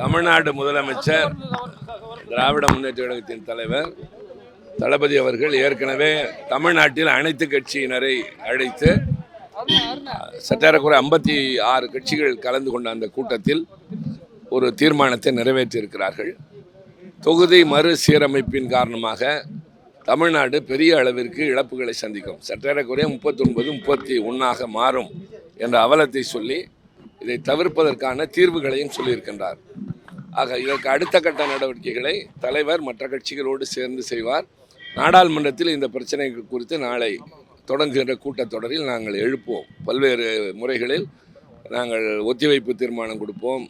தமிழ்நாடு முதலமைச்சர் திராவிட முன்னேற்ற கழகத்தின் தலைவர் தளபதி அவர்கள் ஏற்கனவே தமிழ்நாட்டில் அனைத்து கட்சியினரை அழைத்து சற்றேறக்குறை ஐம்பத்தி ஆறு கட்சிகள் கலந்து கொண்ட அந்த கூட்டத்தில் ஒரு தீர்மானத்தை நிறைவேற்றியிருக்கிறார்கள். தொகுதி மறுசீரமைப்பின் காரணமாக தமிழ்நாடு பெரிய அளவிற்கு இழப்புகளை சந்திக்கும். சற்றேறக்குறைய முப்பத்தொன்பது முப்பத்தி ஒன்றாக மாறும் என்ற அவலத்தை சொல்லி இதை தவிர்ப்பதற்கான தீர்வுகளையும் சொல்லியிருக்கின்றார். ஆக இதற்கு அடுத்த கட்ட நடவடிக்கைகளை தலைவர் மற்ற கட்சிகளோடு சேர்ந்து செய்வார். நாடாளுமன்றத்தில் இந்த பிரச்சனை குறித்து நாளை தொடங்குகின்ற கூட்டத்தொடரில் நாங்கள் எழுப்புவோம் பல்வேறு முறைகளில் நாங்கள் ஒத்திவைப்பு தீர்மானம் கொடுப்போம்.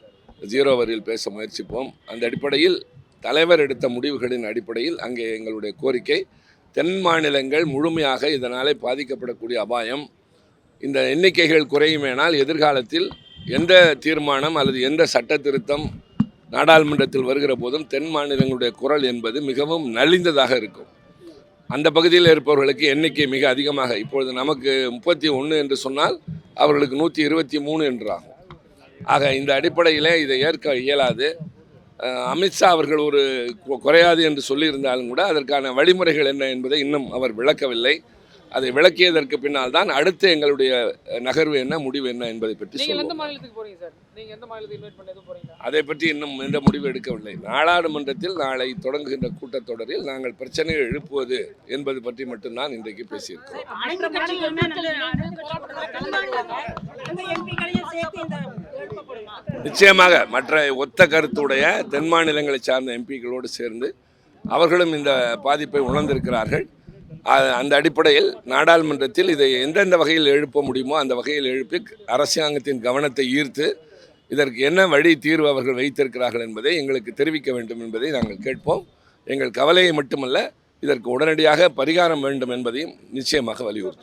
ஜீரோ வரியில் பேச முயற்சிப்போம். அந்த அடிப்படையில் தலைவர் எடுத்த முடிவுகளின் அடிப்படையில் அங்கே எங்களுடைய கோரிக்கை தென் மாநிலங்கள் முழுமையாக இதனாலே பாதிக்கப்படக்கூடிய அபாயம் இந்த எண்ணிக்கைகள் குறையுமேனால் எதிர்காலத்தில் எந்த தீர்மானம் அல்லது எந்த சட்ட திருத்தம் நாடாளுமன்றத்தில் வருகிற போதும் தென் மாநிலங்களுடைய குரல் என்பது மிகவும் நலிந்ததாக இருக்கும். அந்த பகுதியில் இருப்பவர்களுக்கு எண்ணிக்கை மிக அதிகமாக இப்பொழுது நமக்கு முப்பத்தி ஒன்று என்று சொன்னால் அவர்களுக்கு நூற்றி இருபத்தி மூணு என்றாகும். ஆக இந்த அடிப்படையில் இதை ஏற்க இயலாது. அமித்ஷா அவர்கள் ஒரு குறையாது என்று சொல்லியிருந்தாலும் கூட அதற்கான வழிமுறைகள் என்ன என்பதை இன்னும் அவர் விளக்கவில்லை. அதை விளக்கியதற்கு பின்னால் தான் அடுத்து எங்களுடைய நகர்வு என்ன முடிவு என்ன என்பதை பற்றி நீங்க எந்த சொல்லுவோம் மாநிலத்துக்கு போறீங்க சார்? நீங்க எந்த மாநிலத்துக்கு இன்வைட் பண்ண எதுவும் போறீங்க அதை பற்றி இன்னும் எந்த முடிவு எடுக்கவில்லை. நாடாளுமன்றத்தில் நாளை தொடங்குகின்ற கூட்டத்தொடரில் நாங்கள் பிரச்சனையை எழுப்புவது என்பது பற்றி மட்டும்தான் இன்றைக்கு பேசியிருக்கிறோம். நிச்சயமாக மற்ற ஒத்த கருத்துடைய தென் மாநிலங்களை சார்ந்த எம்பிக்களோடு சேர்ந்து அவர்களும் இந்த பாதிப்பை உணர்ந்திருக்கிறார்கள். அந்த அடிப்படையில் நாடாளுமன்றத்தில் இதை எந்தெந்த வகையில் எழுப்ப முடியுமோ அந்த வகையில் எழுப்பி அரசாங்கத்தின் கவனத்தை ஈர்த்து இதற்கு என்ன வழி தீர்வு அவர்கள் வைத்திருக்கிறார்கள் என்பதை எங்களுக்கு தெரிவிக்க வேண்டும் என்பதை நாங்கள் கேட்போம். எங்கள் கவலையை மட்டுமல்ல இதற்கு உடனடியாக பரிகாரம் வேண்டும் என்பதையும் நிச்சயமாக வலியுறுத்துவோம்.